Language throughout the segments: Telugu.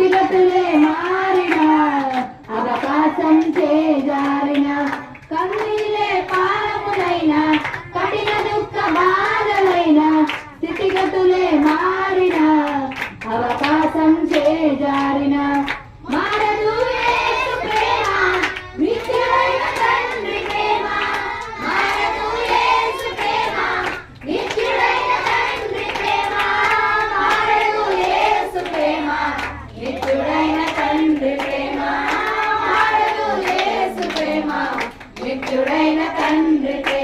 స్థితిగతులే మారిన అవకాశం చేజారిన కన్ను దేవుడైన తండ్రికి.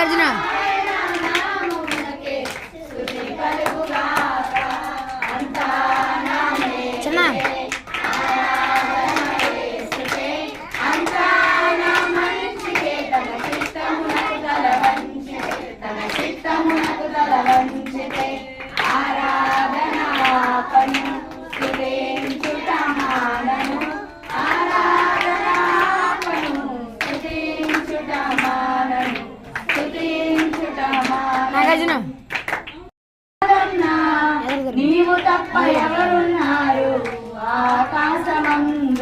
నాగార్జున. చిన్న. నీవు